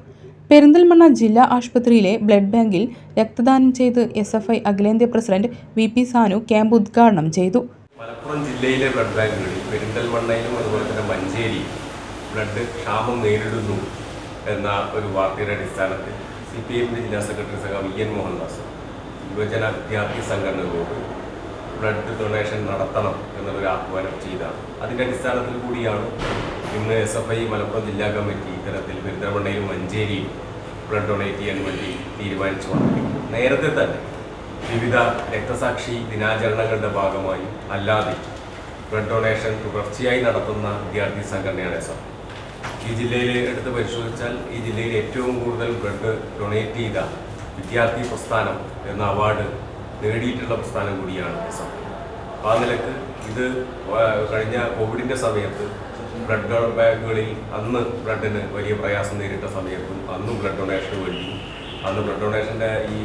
പെരിന്തൽമണ്ണ ജില്ലാ ആശുപത്രിയിലെ ബ്ലഡ് ബാങ്കിൽ രക്തദാനം ചെയ്ത് എസ് എഫ് ഐ അഖിലേന്ത്യാ president V P Sanu camp ഉദ്ഘാടനം ചെയ്തു. മലപ്പുറം ജില്ലയിലെ ബ്ലഡ് ബാങ്കുകളിൽ പെരിന്തൽമണ്ണയിലും അതുപോലെ തന്നെ മഞ്ചേരി ബ്ലഡ് ക്ഷാമം നേരിടുന്നു എന്ന ഒരു വാർത്തയുടെ അടിസ്ഥാനത്തിൽ സി പി എമ്മിന്റെ ജില്ലാ സെക്രട്ടറി സംഘം വി എൻ മോഹൻദാസ് യുവജന വിദ്യാർത്ഥി സംഘടനകളോട് ബ്ലഡ് ഡൊണേഷൻ നടത്തണം എന്നുള്ളൊരു ആഹ്വാനം ചെയ്താണ് അതിന്റെ അടിസ്ഥാനത്തിൽ കൂടിയാണ് ഇന്ന് എസ് എഫ് ഐ മലപ്പുറം ജില്ലാ കമ്മിറ്റി ഇത്തരത്തിൽ പെരുന്തൽമണ്ണയിലും മഞ്ചേരിയും ബ്ലഡ് ഡൊണേറ്റ് ചെയ്യാൻ വേണ്ടി തീരുമാനിച്ചു നേരത്തെ തന്നെ വിവിധ രക്തസാക്ഷി ദിനാചരണങ്ങളുടെ ഭാഗമായി അല്ലാതെ ബ്ലഡ് ഡൊണേഷൻ തുടർച്ചയായി നടത്തുന്ന വിദ്യാർത്ഥി സംഘടനയാണ് എസ് എഫ് ഈ ജില്ലയിൽ എടുത്ത് പരിശോധിച്ചാൽ ഈ ജില്ലയിൽ ഏറ്റവും കൂടുതൽ ബ്ലഡ് ഡൊണേറ്റ് ചെയ്ത വിദ്യാർത്ഥി പ്രസ്ഥാനം എന്ന അവാർഡ് നേടിയിട്ടുള്ള പ്രസ്ഥാനം കൂടിയാണ് എസ് എഫ് ആ നിലയ്ക്ക് ഇത് കഴിഞ്ഞ കോവിഡിന്റെ സമയത്ത് ബ്ലഡ് ബാങ്കുകളിൽ അന്ന് ബ്ലഡിന് വലിയ പ്രയാസം നേരിട്ട സമയത്തും അന്നും ബ്ലഡ് ഡൊണേഷന് വേണ്ടി അന്ന് ബ്ലഡ് ഡൊണേഷന്റെ ഈ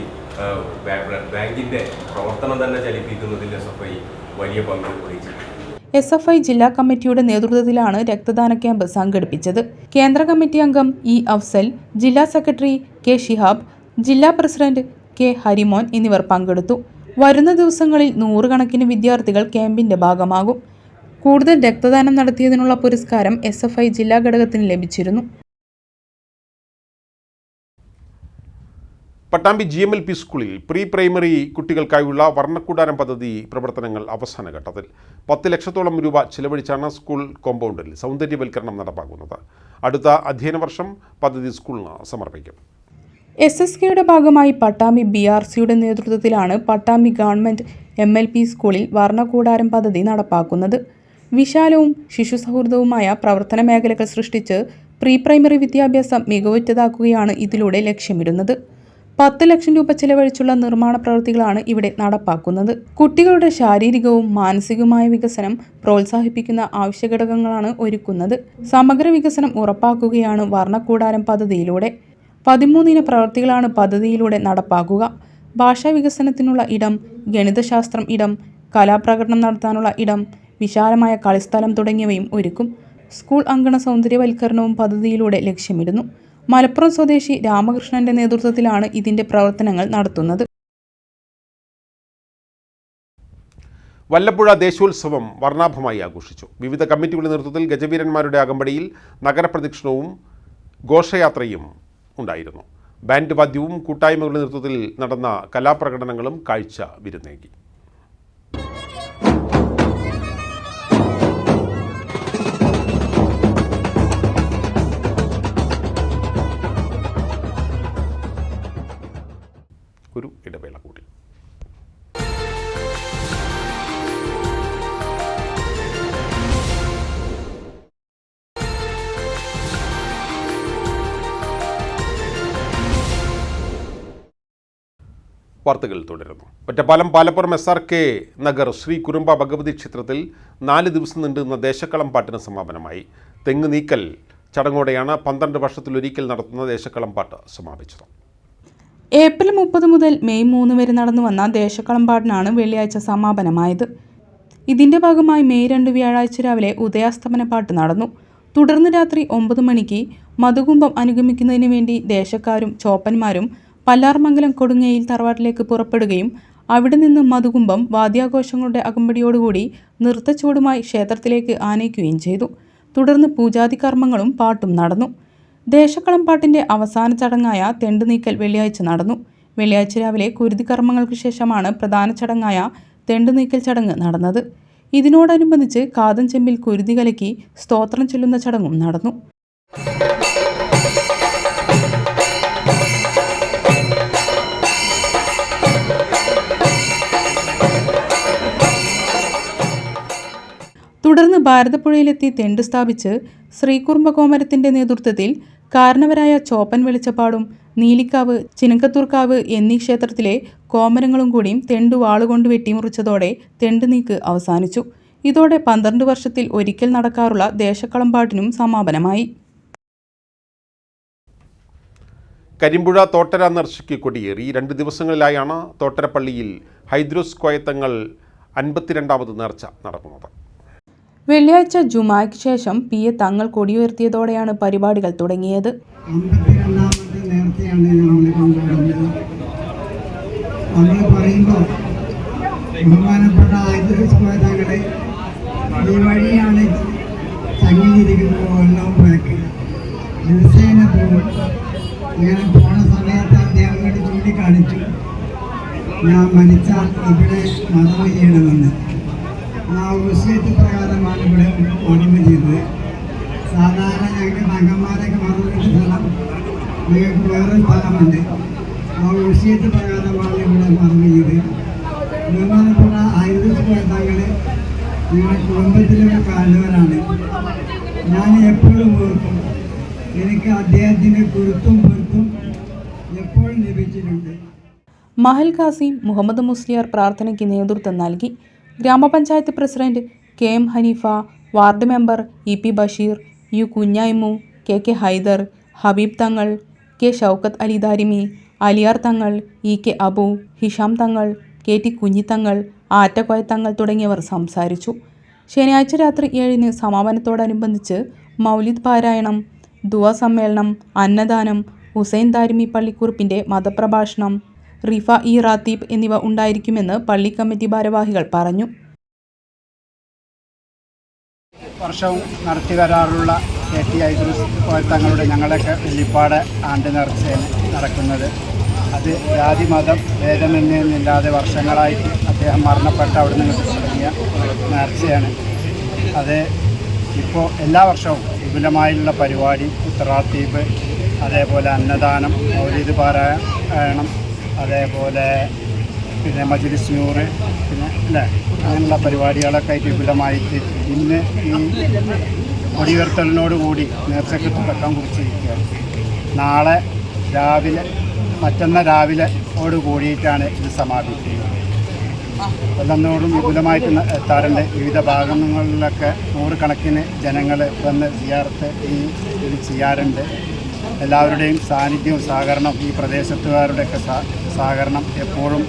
ബ്ലഡ് ബാങ്കിന്റെ പ്രവർത്തനം തന്നെ ചലിപ്പിക്കുന്നതിൽ എസ് എഫ് ഐ വലിയ പങ്ക് വഹിച്ചിട്ടുണ്ട്. എസ് എഫ് ഐ ജില്ലാ കമ്മിറ്റിയുടെ നേതൃത്വത്തിലാണ് രക്തദാന ക്യാമ്പ് സംഘടിപ്പിച്ചത്. കേന്ദ്ര കമ്മിറ്റി അംഗം ഇ അഫ്സൽ ജില്ലാ സെക്രട്ടറി കെ ഷിഹാബ് ജില്ലാ പ്രസിഡന്റ് കെ ഹരിമോൻ എന്നിവർ പങ്കെടുത്തു. വരുന്ന ദിവസങ്ങളിൽ നൂറുകണക്കിന് വിദ്യാർത്ഥികൾ ക്യാമ്പിന്റെ ഭാഗമാകും. കൂടുതൽ രക്തദാനം നടത്തിയതിനുള്ള പുരസ്കാരം എസ് എഫ് ഐ ജില്ലാ ഘടകത്തിന് ലഭിച്ചിരുന്നു. Pattambi G M L P സ്കൂളിൽ പ്രീ പ്രൈമറി കുട്ടികൾക്കായുള്ള വർണക്കൂടാരം പദ്ധതി പ്രവർത്തനങ്ങൾ അവസാന ഘട്ടത്തിൽ. പത്ത് ലക്ഷത്തോളം രൂപ ചെലവഴിച്ചാണ് സ്കൂൾ കോമ്പൗണ്ടിൽ സൗന്ദര്യവൽക്കരണം നടപ്പാക്കുന്നത്. അടുത്ത അധ്യയന വർഷം പദ്ധതി സ്കൂളിന് സമർപ്പിക്കും. എസ് എസ് കെയുടെ ഭാഗമായി പട്ടാമ്പി ബി ആർ സിയുടെ നേതൃത്വത്തിലാണ് Pattambi government M L P സ്കൂളിൽ വർണകൂടാരം പദ്ധതി നടപ്പാക്കുന്നത്. വിശാലവും ശിശു സൗഹൃദവുമായ പ്രവർത്തന മേഖലകൾ സൃഷ്ടിച്ച് പ്രീ പ്രൈമറി വിദ്യാഭ്യാസം മികവുറ്റതാക്കുകയാണ് ഇതിലൂടെ ലക്ഷ്യമിടുന്നത്. പത്ത് ലക്ഷം രൂപ ചെലവഴിച്ചുള്ള നിർമ്മാണ പ്രവൃത്തികളാണ് ഇവിടെ നടപ്പാക്കുന്നത്. കുട്ടികളുടെ ശാരീരികവും മാനസികവുമായ വികസനം പ്രോത്സാഹിപ്പിക്കുന്ന ആവശ്യഘടകങ്ങളാണ് ഒരുക്കുന്നത്. സമഗ്ര വികസനം ഉറപ്പാക്കുകയാണ് വർണക്കൂടാരം പദ്ധതിയിലൂടെ. പതിമൂന്നിന പ്രവൃത്തികളാണ് പദ്ധതിയിലൂടെ നടപ്പാക്കുക. ഭാഷാ വികസനത്തിനുള്ള ഇടം ഗണിതശാസ്ത്രം ഇടം കലാപ്രകടനം നടത്താനുള്ള ഇടം വിശാലമായ കളിസ്ഥലം തുടങ്ങിയവയും ഒരുക്കും. സ്കൂൾ അങ്കണ സൗന്ദര്യവൽക്കരണവും പദ്ധതിയിലൂടെ ലക്ഷ്യമിടുന്നു. മലപ്പുറം സ്വദേശി രാമകൃഷ്ണന്റെ നേതൃത്വത്തിലാണ് ഇതിന്റെ പ്രവർത്തനങ്ങൾ നടത്തുന്നത്. വല്ലപ്പുഴ ദേശോത്സവം വർണാഭമായി ആഘോഷിച്ചു. വിവിധ കമ്മിറ്റികളുടെ നേതൃത്വത്തിൽ ഗജവീരന്മാരുടെ അകമ്പടിയിൽ നഗരപ്രദക്ഷിണവും ഘോഷയാത്രയും ഉണ്ടായിരുന്നു. ബാൻഡ് വാദ്യവും കൂട്ടായ്മകളുടെ നേതൃത്വത്തിൽ നടന്ന കലാപ്രകടനങ്ങളും കാഴ്ച വിരുന്നേകി. ഒരു ഇടവേള കൂടി. വാർത്തകൾ തുടരുന്നു. Ottapalam Palappuram S R K Nagar Shri Kurumba Bhagavathi ക്ഷേത്രത്തിൽ നാല് ദിവസം നീണ്ടുന്ന ദേശക്കളം പാട്ടിന് സമാപനമായി. തെങ്ങ് നീക്കൽ ചടങ്ങോടെയാണ് പന്ത്രണ്ട് വർഷത്തിലൊരിക്കൽ നടത്തുന്ന ദേശക്കളം പാട്ട് സമാപിച്ചത്. ഏപ്രിൽ മുപ്പത് മുതൽ മെയ് മൂന്ന് വരെ നടന്നു വന്ന ദേശക്കളം പാട്ടിനാണ് വെള്ളിയാഴ്ച സമാപനമായത്. ഇതിന്റെ ഭാഗമായി മെയ് രണ്ട് വ്യാഴാഴ്ച രാവിലെ ഉദയാസ്തമന പാട്ട് നടന്നു. തുടർന്ന് രാത്രി ഒമ്പത് മണിക്ക് മധുകുംഭം അനുഗമിക്കുന്നതിന് വേണ്ടി ദേശക്കാരും ചോപ്പന്മാരും പല്ലാർമംഗലം കൊടുങ്ങയിൽ തറവാട്ടിലേക്ക് പുറപ്പെടുകയും അവിടെ നിന്ന് മധുകുംഭം വാദ്യാഘോഷങ്ങളുടെ അകമ്പടിയോടുകൂടി നൃത്തച്ചുവടുമായി ക്ഷേത്രത്തിലേക്ക് ആനയിക്കുകയും ചെയ്തു. തുടർന്ന് പൂജാതി കർമ്മങ്ങളും പാട്ടും നടന്നു. ദേശക്കളംപാട്ടിന്റെ അവസാന ചടങ്ങായ തെണ്ട് നീക്കൽ വെള്ളിയാഴ്ച നടന്നു. വെള്ളിയാഴ്ച രാവിലെ കുരുതി കർമ്മങ്ങൾക്ക് ശേഷമാണ് പ്രധാന ചടങ്ങായ തെണ്ട് നീക്കൽ ചടങ്ങ് നടന്നത്. ഇതിനോടനുബന്ധിച്ച് കാതൻ ചെമ്പിൽ കുരുതി കലക്കി സ്തോത്രം ചൊല്ലുന്ന ചടങ്ങും നടന്നു. തുടർന്ന് ഭാരതപ്പുഴയിലെത്തി തെണ്ട് സ്ഥാപിച്ച് ശ്രീകുറുമ്പകോമരത്തിന്റെ നേതൃത്വത്തിൽ കാരണവരായ ചോപ്പൻ വെളിച്ചപ്പാടും നീലിക്കാവ് ചിനക്കത്തൂർക്കാവ് എന്നീ ക്ഷേത്രത്തിലെ കോമരങ്ങളും കൂടിയും തെണ്ട് വാളുകൊണ്ട് വെട്ടിമുറിച്ചതോടെ തെണ്ട് നീക്ക് അവസാനിച്ചു. ഇതോടെ പന്ത്രണ്ട് വർഷത്തിൽ ഒരിക്കൽ നടക്കാറുള്ള ദേശക്കളമ്പാട്ടിനും സമാപനമായി. കരിമ്പുഴ തോട്ടര നർശിക്ക് കൊടിയേറി. രണ്ട് ദിവസങ്ങളിലായാണ് തോട്ടരപ്പള്ളിയിൽ ഹൈദ്രോസ് കോയത്തങ്ങൾ അൻപത്തിരണ്ടാമത് നേർച്ച നടക്കുന്നത്. വെള്ളിയാഴ്ച ജുമായ്ക്ക് ശേഷം പി എ തങ്ങൾ കൊടിയുയർത്തിയതോടെയാണ് പരിപാടികൾ തുടങ്ങിയത്. നമ്മൾ പറയുമ്പോൾ ഖാസിം മുഹമ്മദ് മുസ്ലിയാർ പ്രാർത്ഥനയ്ക്ക് നേതൃത്വം നൽകി. Grama panchayat president K M Haneefa ward member E P Basheer U Kunhaimu K K Haider Habeeb Thangal K Shoukath Ali Darimi Aliyar Thangal E K Abu Hisham Thangal K T Kunhithangal Attakoya Thangal തുടങ്ങിയവർ സംസാരിച്ചു. ശനിയാഴ്ച രാത്രി ഏഴിന് സമാപനത്തോടനുബന്ധിച്ച് മൗലിദ് പാരായണം ദുവ സമ്മേളനം അന്നദാനം ഹുസൈൻ ദാരിമി പള്ളിക്കുറിപ്പിന്റെ മതപ്രഭാഷണം റിഫ ഇ റാത്തീബ് എന്നിവ ഉണ്ടായിരിക്കുമെന്ന് പള്ളി കമ്മിറ്റി ഭാരവാഹികൾ പറഞ്ഞു. വർഷവും നടത്തി വരാറുള്ള കെ ടി ഐദ്രൂസ് തങ്ങളുടെ ഞങ്ങളൊക്കെ വെള്ളിപ്പാട് ആണ്ട് നേർച്ചയാണ് നടക്കുന്നത്. അത് ജാതി മതം ഭേദമെന്നില്ലാതെ വർഷങ്ങളായിട്ട് അദ്ദേഹം മരണപ്പെട്ട അവിടെ നിന്ന് തുടങ്ങിയ നേർച്ചയാണ് അത് ഇപ്പോൾ എല്ലാ വർഷവും വിപുലമായുള്ള പരിപാടി ഉത്തറാത്തീപ് അതേപോലെ അന്നദാനം മൗലീത് പാരായണം അതേപോലെ പിന്നെ മജ്ലിസ് നൂറ് പിന്നെ അല്ലേ? അങ്ങനെയുള്ള പരിപാടികളൊക്കെ ആയിട്ട് വിപുലമായിട്ട് ഇന്ന് ഈ കൊടിയുയർത്തലിനോടുകൂടി നേർച്ചയ്ക്ക് തുടക്കം കുറിച്ചിരിക്കുകയാണ്. നാളെ രാവിലെ മറ്റന്ന രാവിലെ ഓട് കൂടിയിട്ടാണ് ഇത് സമാപിക്കുന്നത്. കൊല്ലന്നോടും വിപുലമായിട്ട് എത്താറുണ്ട് വിവിധ ഭാഗങ്ങളിലൊക്കെ നൂറുകണക്കിന് ജനങ്ങൾ വന്ന് സിയാർത്ത് ഈ ഇത് ചെയ്യാറുണ്ട്. എല്ലാവരുടെയും സാന്നിധ്യവും സഹകരണവും ഈ പ്രദേശത്തുകാരുടെയൊക്കെ സഹകരണം എപ്പോഴും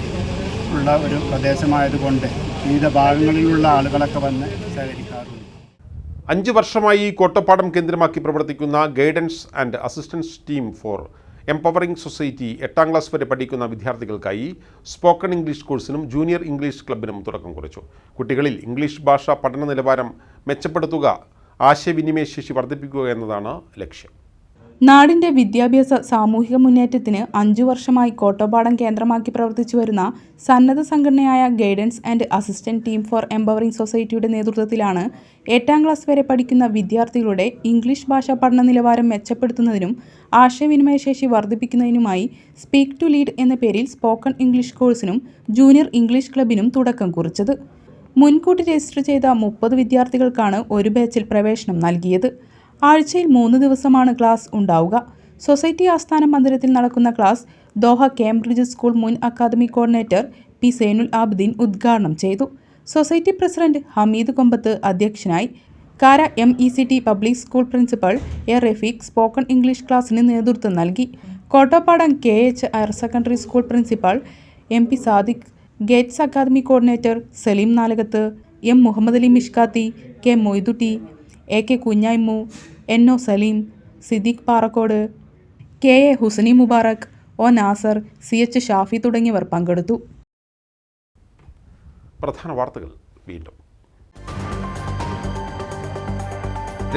ഉള്ള ഒരു പ്രദേശമായതുകൊണ്ട് വിവിധ ഭാഗങ്ങളിലുള്ള ആളുകളൊക്കെ വന്ന് സഹകരിക്കാറുണ്ട്. അഞ്ച് വർഷമായി കോട്ടപ്പാടം കേന്ദ്രമാക്കി പ്രവർത്തിക്കുന്ന guidance and assistance team for empowering society എട്ടാം ക്ലാസ് വരെ പഠിക്കുന്ന വിദ്യാർത്ഥികൾക്കായി സ്പോക്കൺ ഇംഗ്ലീഷ് കോഴ്സിനും ജൂനിയർ ഇംഗ്ലീഷ് ക്ലബിനും തുടക്കം കുറിച്ചു. കുട്ടികളിൽ ഇംഗ്ലീഷ് ഭാഷ പഠന നിലവാരം മെച്ചപ്പെടുത്തുക ആശയവിനിമയ ശേഷി വർദ്ധിപ്പിക്കുക എന്നതാണ് ലക്ഷ്യം. നാടിന്റെ വിദ്യാഭ്യാസ സാമൂഹിക മുന്നേറ്റത്തിന് അഞ്ചു വർഷമായി കോട്ടോപാടം കേന്ദ്രമാക്കി പ്രവർത്തിച്ചു വരുന്ന സന്നദ്ധ സംഘടനയായ guidance and assistant team for empowering സൊസൈറ്റിയുടെ നേതൃത്വത്തിലാണ് എട്ടാം ക്ലാസ് വരെ പഠിക്കുന്ന വിദ്യാർത്ഥികളുടെ ഇംഗ്ലീഷ് ഭാഷാ പഠന നിലവാരം മെച്ചപ്പെടുത്തുന്നതിനും ആശയവിനിമയ ശേഷി വർദ്ധിപ്പിക്കുന്നതിനുമായി സ്പീക്ക് ടു ലീഡ് എന്ന പേരിൽ സ്പോക്കൺ ഇംഗ്ലീഷ് കോഴ്സിനും ജൂനിയർ ഇംഗ്ലീഷ് ക്ലബിനും തുടക്കം കുറിച്ചത്. മുൻകൂട്ടി രജിസ്റ്റർ ചെയ്ത മുപ്പത് വിദ്യാർത്ഥികൾക്കാണ് ഒരു ബാച്ചിൽ പ്രവേശനം നൽകിയത്. ആഴ്ചയിൽ മൂന്ന് ദിവസമാണ് ക്ലാസ് ഉണ്ടാവുക. സൊസൈറ്റി ആസ്ഥാന മന്ദിരത്തിൽ നടക്കുന്ന ക്ലാസ് ദോഹ കേംബ്രിഡ്ജ് സ്കൂൾ മുൻ academy coordinator P Zainul Abideen ഉദ്ഘാടനം ചെയ്തു. സൊസൈറ്റി പ്രസിഡന്റ് ഹമീദ് കൊമ്പത്ത് അധ്യക്ഷനായി Kara M E C T public school principal A Rafeeq spoken English ക്ലാസ്സിന് നേതൃത്വം നൽകി. Kottappadam K H higher secondary school principal M P Sadiq Gates academy coordinator Saleem Nalakath M Muhammad Ali Mishkathi K Moythutty A K Kunhaimu N O Saleem Siddique Parakkode K A Husani Mubarak O Nasar C H Shafi തുടങ്ങിയവർ പങ്കെടുത്തു. പ്രധാന വാർത്തകൾ വീണ്ടും.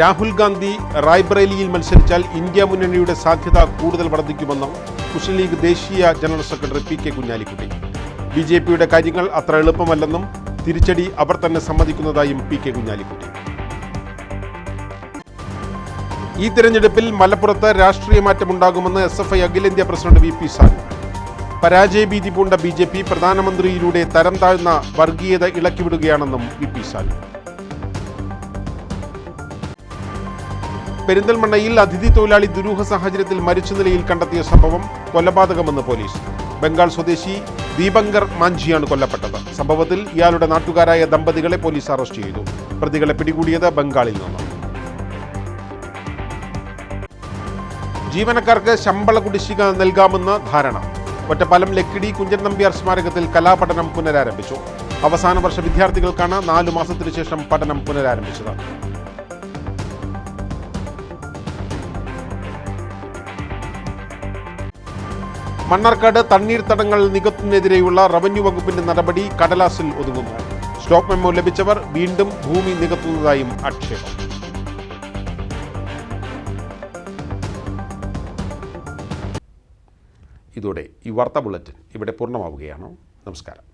രാഹുൽ ഗാന്ധി റായ്ബറേലിയിൽ മത്സരിച്ചാൽ ഇന്ത്യ മുന്നണിയുടെ സാധ്യത കൂടുതൽ വർദ്ധിക്കുമെന്ന് മുസ്ലിം ലീഗ് ദേശീയ general secretary P K Kunhalikutty. B J പിയുടെ കാര്യങ്ങൾ അത്ര എളുപ്പമല്ലെന്നും തിരിച്ചടി അവർ തന്നെ സമ്മതിക്കുന്നതായും പി കെ കുഞ്ഞാലിക്കുട്ടി. ഈ തിരഞ്ഞെടുപ്പിൽ മലപ്പുറത്ത് രാഷ്ട്രീയ മാറ്റമുണ്ടാകുമെന്ന് എസ് എഫ് ഐ അഖിലേന്ത്യാ പ്രസിഡന്റ് വി പി സാനു. പരാജയഭീതി പൂണ്ട ബി ജെ പി പ്രധാനമന്ത്രിയിലൂടെ തരം താഴ്ന്ന വർഗീയത ഇളക്കിവിടുകയാണെന്നും വി പി സാനു. പെരിന്തൽമണ്ണയിൽ അതിഥി തൊഴിലാളി ദുരൂഹ സാഹചര്യത്തിൽ മരിച്ച നിലയിൽ കണ്ടെത്തിയ സംഭവം കൊലപാതകമെന്ന് പോലീസ്. ബംഗാൾ സ്വദേശി ദീപങ്കർ മാഞ്ചിയാണ് കൊല്ലപ്പെട്ടത്. സംഭവത്തിൽ ഇയാളുടെ നാട്ടുകാരായ ദമ്പതികളെ പോലീസ് അറസ്റ്റ് ചെയ്തു. പ്രതികളെ പിടികൂടിയത് ബംഗാളിൽ നിന്ന്. ജീവനക്കാർക്ക് ശമ്പള കുടിശ്ശിക നൽകാമെന്ന് ധാരണ. ഒറ്റപ്പാലം ലക്കിടി കുഞ്ചൻ നമ്പ്യാർ സ്മാരകത്തിൽ കലാപഠനം പുനരാരംഭിച്ചു. അവസാന വർഷ വിദ്യാർത്ഥികൾക്കാണ് നാലു മാസത്തിനു ശേഷം പഠനം പുനരാരംഭിച്ചത്. മണ്ണാർക്കാട് തണ്ണീർത്തടങ്ങൾ നികത്തുന്നതിനെതിരെയുള്ള റവന്യൂ വകുപ്പിന്റെ നടപടി കടലാസിൽ ഒതുങ്ങുന്നു. സ്റ്റോക്ക് മെമ്മോ ലഭിച്ചവർ വീണ്ടും ഭൂമി നികത്തുന്നതായും ആക്ഷേപം. ഇതോടെ ഈ വാർത്താ ബുള്ളറ്റിൻ ഇവിടെ പൂർണമാവുകയാണ്. നമസ്കാരം.